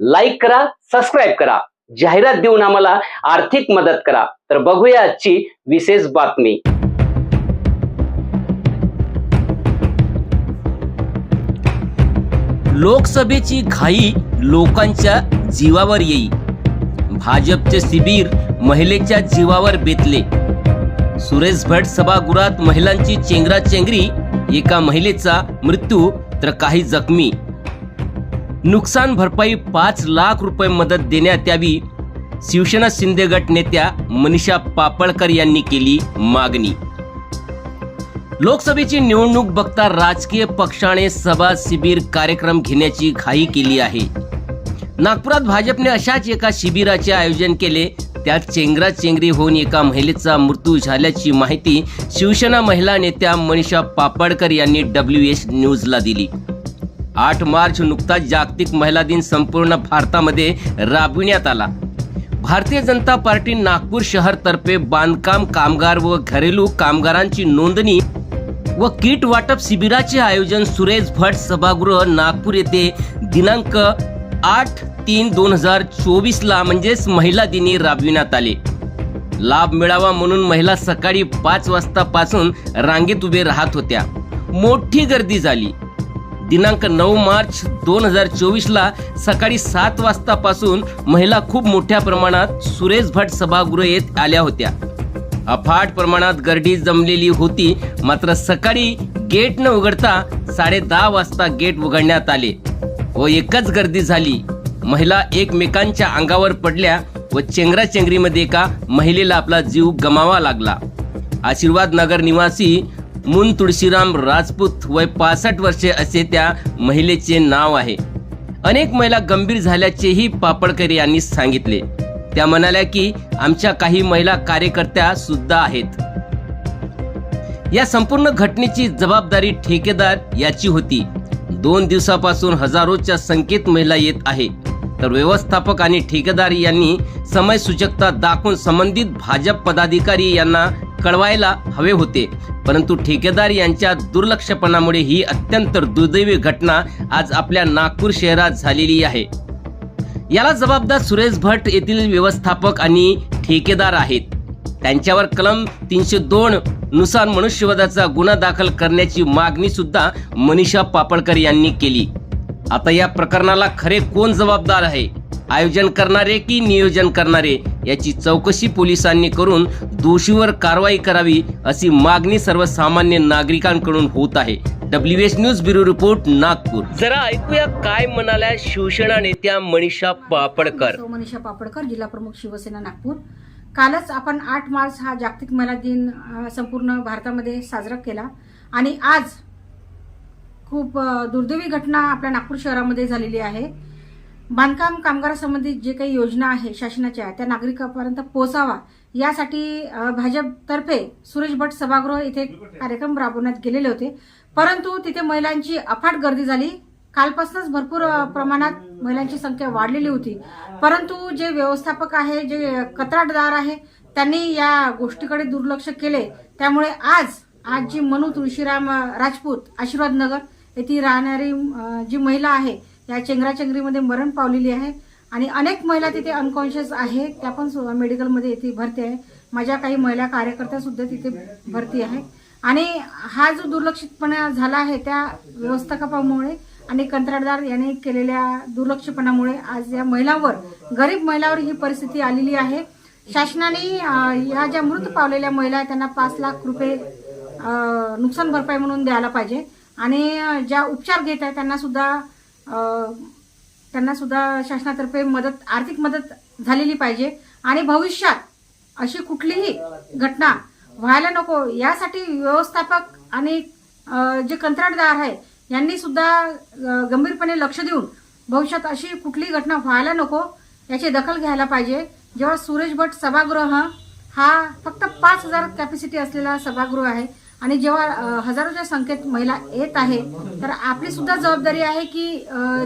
Like करा subscribe करा. जाहिरात देऊन आम्हाला आर्थिक मदत करा. तर बघूया आजची विशेष बातमी. लोकसभेची घाई लोकांच्या जीवावर येई. भाजपचे शिबिर महिलेच्या जीवावर बेतले. सुरेश भट सभागृहात महिलांची चेंगराचेंगरी एका महिलेचा मृत्यू तर काही जखमी. नुकसान भरपाई पाच लाख रुपये मदत देण्यात यावी. शिवसेना शिंदे गट नेत्या मनीषा पापळकर यांनी केली मागणी. लोकसभेची निवडणूक बघता राजकीय पक्षाने सभा शिबिर कार्यक्रम घेण्याची घाई केली आहे. नागपुरात भाजपने अशाच एका शिबिराचे आयोजन केले. त्यात चेंगराचेंगरी होऊन एका महिलेचा मृत्यू झाल्याची माहिती शिवसेना महिला नेत्या मनीषा पापडकर यांनी डब्ल्यू एस न्यूजला दिली. आठ मार्च नुकताच जागतिक महिला दिन संपूर्ण भारतामध्ये राबविण्यात आला. भारतीय जनता पार्टी नागपूर शहर तर्फे बांधकाम कामगार व घरेलू कामगारांची नोंदणी व किट वाटप शिबिराचे आयोजन सुरेश भट सभागृह नागपूर येथे दिनांक आठ तीन दोन हजार चोवीसला म्हणजेच महिला दिनी राबविण्यात आले. लाभ मिळावा म्हणून महिला सकाळी पाच वाजतापासून रांगेत उभे राहत होत्या. मोठी गर्दी झाली. दिनांक नऊ मार्च दोन हजार चोवीसला सकाळी सात वाजतापासून महिला खूप मोठ्या प्रमाणात सुरेश भट सभागृह येत आल्या होत्या. अफाट प्रमाणात गर्दी जमलेली होती मात्र सकाळी गेट न उघडता साडे दहा वाजता गेट उघडण्यात आले व एकच गर्दी झाली. महिला एकमेकांच्या अंगावर पडल्या व चेंगराचेंगरीमध्ये एका महिलेला आपला जीव गमावा लागला. आशीर्वाद नगर निवासी मुन तुळशीराम राजपूत वय पासष्ट वर्षे असे त्या महिलेचे नाव आहे. अनेक महिला गंभीर झाल्याचेही पापडकर यांनी सांगितले. त्या म्हणाल्या की आमच्या काही महिला कार्यकर्त्या सुद्धा आहेत. या संपूर्ण घटनेची जबाबदारी ठेकेदार याची होती. दोन दिवसापासून हजारोच्या संख्येत महिला येत आहे. तर व्यवस्थापक आणि ठेकेदार यांनी समय सूचकता दाखवून संबंधित भाजप पदाधिकारी यांना कळवायला हवे होते. परंतु ठेकेदार यांच्या दुर्लक्षपणामुळे ही अत्यंत दुर्दैवी घटना आज आपल्या नागपूर शहरात झालेली आहे. याला जबाबदार सुरेश भट येथील व्यवस्थापक आणि ठेकेदार आहेत. त्यांच्यावर कलम तीनशे दोन नुसार मनुष्यवधाचा गुन्हा दाखल करण्याची मागणी सुद्धा मनीषा पापळकर यांनी केली. आता या प्रकरणाला खरे कोण जबाबदार आहे? आयोजन करणारे की नियोजन करणारे याची चौकशी पोलिसांनी करून दोषीवर कारवाई करावी अशी मागणी सर्वसामान्य नागरिकांकडून होत आहे. W H news bureau report Nagpur. जरा ऐकूया काय म्हणाल्या शिवसेना नेत्या मनीषा पापडकर. सौ मनीषा पापडकर जिल्हा प्रमुख शिवसेना नागपूर. कालच आपण आठ मार्च हा जागतिक महिला दिन अ, संपूर्ण भारतामध्ये साजरा केला. आणि आज खूप अ, दुर्दैवी घटना आपल्या नागपूर शहरामध्ये झालेली आहे. बांधकाम कामगारासंबंधित जे काही योजना आहे शासनाच्या त्या नागरिकांपर्यंत पोहोचावा यासाठी भाजपतर्फे सुरेश भट सभागृह इथे कार्यक्रम राबवण्यात गेलेले होते. परंतु तिथे महिलांची अफाट गर्दी झाली. कालपासूनच भरपूर प्रमाणात महिलांची संख्या वाढलेली होती. परंतु जे व्यवस्थापक आहे जे कत्राटदार आहे त्यांनी या गोष्टीकडे दुर्लक्ष केले. त्यामुळे आज आज जी मनु तुळशीराम राजपूत आशीर्वाद नगर येथे राहणारी जी महिला आहे या चेंगराचेंगरीमध्ये मरण पावलेली आहे. आणि अनेक महिला तिथे अनकॉन्शियस आहे. त्या पण मेडिकलमध्ये इथे भरती आहे. माझ्या काही महिला कार्यकर्त्या सुद्धा तिथे भरती आहे. आणि हा जो दुर्लक्षितपणा झाला आहे त्या व्यवस्थापकामुळे आणि कंत्राटदार यांनी केलेल्या दुर्लक्षपणामुळे आज या महिलांवर गरीब महिलांवर ही परिस्थिती आलेली आहे. शासनाने या ज्या मृत पावलेल्या महिला आहेत त्यांना पाच लाख रुपये नुकसान भरपाई म्हणून द्यायला पाहिजे. आणि ज्या उपचार घेत आहेत त्यांना सुद्धा त्यांनासुद्धा त्यांना सुद्धा शासनातर्फे मदत आर्थिक मदत झालेली पाहिजे. आणि भविष्यात अशी कुठलीही घटना व्हायला नको यासाठी व्यवस्थापक आणि जे कंत्राटदार आहे यांनी सुद्धा गंभीरपणे लक्ष देऊन भविष्यात अशी कुठलीही घटना व्हायला नको याची दखल घ्यायला पाहिजे. जेव्हा सुरेश भट सभागृह हा फक्त पाच हजार कॅपॅसिटी असलेला सभागृह आहे आणि जेव्हा हजारोच्या संख्येत महिला येत आहे तर आपली सुद्धा जबाबदारी आहे की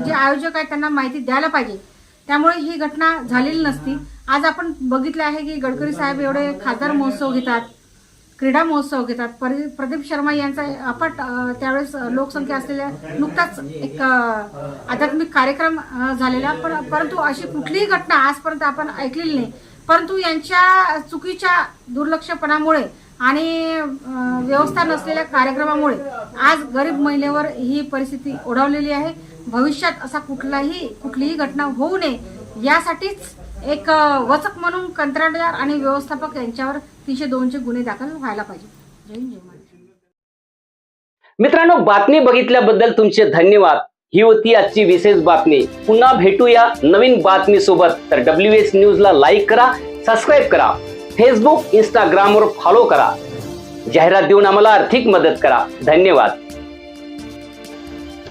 जे आयोजक आहेत त्यांना माहिती द्यायला पाहिजे. त्यामुळे ही घटना झालेली नसती. आज आपण बघितलं आहे की गडकरी साहेब एवढे खासदार महोत्सव घेतात क्रीडा महोत्सव घेतात. प्रदीप शर्मा यांचा अपट त्यावेळेस लोकसंख्या असलेल्या नुकताच एक आध्यात्मिक कार्यक्रम झालेला. पण परंतु अशी कुठलीही घटना आजपर्यंत आपण ऐकलेली नाही. परंतु यांच्या चुकीच्या दुर्लक्षपणामुळे आणि व्यवस्था नसलेल्या कार्यक्रमामुळे आज गरीब महिलेवर ही परिस्थिती ओढवलेली आहे. भविष्यात असा कुठलाही कुठलीही घटना होऊ नये यासाठीच एक वचक म्हणून कंत्राटदार आणि व्यवस्थापक यांच्यावर तीनशे दोनशे गुन्हे दाखल व्हायला पाहिजे. जय जय मित्रांनो बातमी बघितल्याबद्दल तुमचे धन्यवाद. ही होती आजची विशेष बातमी. पुन्हा भेटूया नवीन बातमी सोबत तर डब्ल्यू एस न्यूज लाईक करा सबस्क्राईब करा. फेसबुक इंस्टाग्रामवर फॉलो करा। जाहिरात देऊन आम्हाला आर्थिक मदत करा। धन्यवाद।